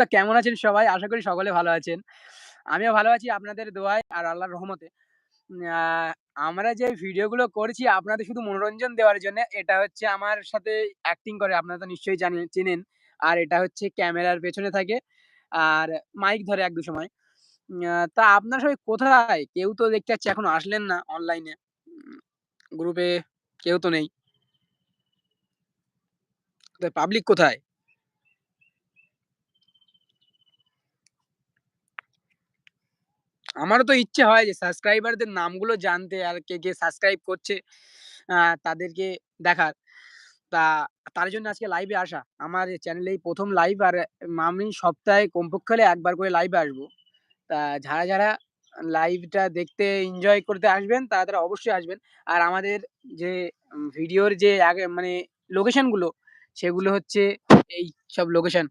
তা কেমন আছেন সবাই? আশা করি সকলে ভালো আছেন। আমিও ভালো আছি আপনাদের দোয়ায় আর আল্লাহর রহমতে। আমরা যে ভিডিওগুলো করছি আপনাদের শুধু মনোরঞ্জন দেওয়ার জন্যে। এটা হচ্ছে আমার সাথে অ্যাক্টিং করে, আপনারা তো নিশ্চয়ই জানেন চেনেন। আর এটা হচ্ছে ক্যামেরার পেছনে থাকে। আর মাইক ধরে ১-২ সময়। তা আপনারা সবাই কোথায়? কেউ তো দেখতে পাচ্ছি এখনও আসলেন না অনলাইনে। গ্রুপে কেউ তো নেই। পাবলিক কোথায়? আমারও তো ইচ্ছে হয় যে সাবস্ক্রাইবারদের নামগুলো জানতে আর কে, কে সাবস্ক্রাইব করছে তাদেরকে দেখার। তা তার জন্য আজকে লাইভে আসা। আমার চ্যানেলে ১ম লাইভ আর আমি সপ্তাহে কমপক্ষে ১ করে লাইভে আসব। তা যারা, যারা লাইভটা দেখতে এনজয় করতে আসবেন তারা, তারা অবশ্যই আসবেন। আর আমাদের যে ভিডিওর যে আগে মানে লোকেশনগুলো সেগুলো হচ্ছে এই সব লোকেশন।